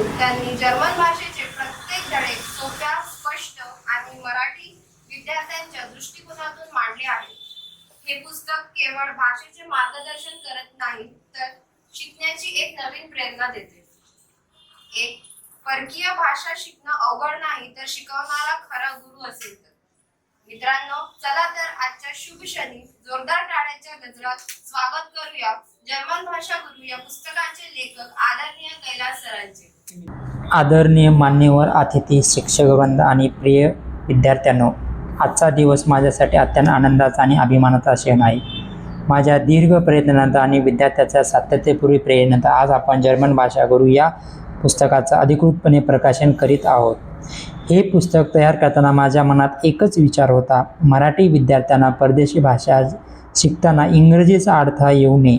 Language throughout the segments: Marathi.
त्यांनी जर्मन भाषेचे प्रत्येक धडे सोप्या स्पष्ट आणि मराठी विद्यार्थ्यांच्या दृष्टिकोनातून मांडले आहे हे पुस्तक केवळ भाषेचे मार्गदर्शन करत नाही तर शिकण्याची एक नवीन प्रेरणा देते. एक परकीय भाषा शिकणं अवघड नाही तर शिकवणारा खरा गुरु असेल तर. मित्रांनो चला तर आजच्या शुभ शनी जोरदार टाळ्याच्या गजरात स्वागत करूया जर्मन भाषा गुरु या पुस्तकाचे लेखक आदरणीय कैलास सरांचे. आदरणीय मान्यवर अतिथी शिक्षक वृंद आणि प्रिय विद्यार्थ्यांनो आजचा दिवस माझ्यासाठी अत्यंत आनंदाचा आणि अभिमानाचा क्षण आहे. माझ्या दीर्घ प्रयत्नांचा आणि विद्यार्थ्याच्या सातत्यपूर्वी प्रेरणेनंतर आज आपण जर्मन भाषा गुरु या पुस्तकाचं अधिकृतपणे प्रकाशन करीत आहोत. हे पुस्तक तयार करताना माझ्या मनात एकच विचार होता. मराठी विद्यार्थ्यांना परदेशी भाषा शिकताना इंग्रजीचा अडथळा येऊ नये.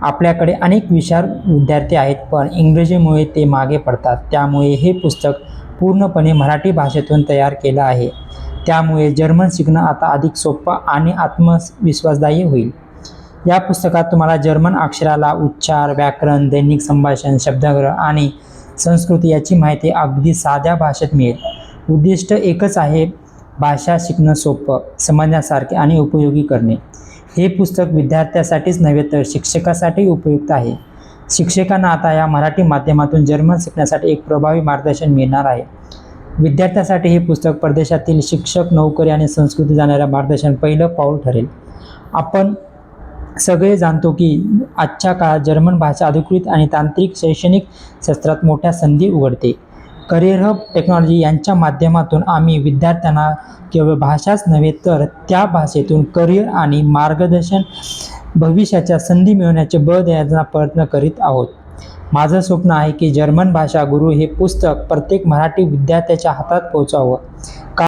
आपल्याकडे अनेक विचार विद्यार्थी आहेत पण इंग्रजीमुळे ते मागे पडतात. त्यामुळे हे पुस्तक पूर्णपणे मराठी भाषेतून तयार केलं आहे. त्यामुळे जर्मन शिकणं आता अधिक सोपं आणि आत्मविश्वासदायी होईल. या पुस्तकात तुम्हाला जर्मन अक्षराला उच्चार व्याकरण दैनिक संभाषण शब्दग्रह आणि संस्कृती याची माहिती अगदी साध्या भाषेत मिळेल. उद्दिष्ट एकच आहे भाषा शिकणं सोपं समजण्यासारखे आणि उपयोगी करणे. हे पुस्तक विद्यार्थ्यासाठीच नव्हे तर शिक्षकासाठी उपयुक्त आहे. शिक्षकांना आता या मराठी माध्यमातून जर्मन शिकण्यासाठी एक प्रभावी मार्गदर्शन मिळणार आहे. विद्यार्थ्यासाठी हे पुस्तक परदेशातील शिक्षक नोकरी आणि संस्कृती जाणाऱ्या मार्गदर्शन पहिलं पाऊल ठरेल. आपण सगळे जाणतो की आजच्या काळात जर्मन भाषा अधिकृत आणि तांत्रिक शैक्षणिक क्षेत्रात मोठ्या संधी उघडते. करिअर हब टेक्नॉलॉजी यांच्या माध्यमातून आम्ही विद्यार्थ्यांना केवळ भाषाच नव्हे तर त्या भाषेतून करिअर आणि मार्गदर्शन भविष्याच्या संधी मिळवण्याचे बळ देण्याचा प्रयत्न करीत आहोत. माझं स्वप्न आहे की जर्मन भाषा गुरु हे पुस्तक प्रत्येक मराठी विद्यार्थ्याच्या हातात पोहोचावं.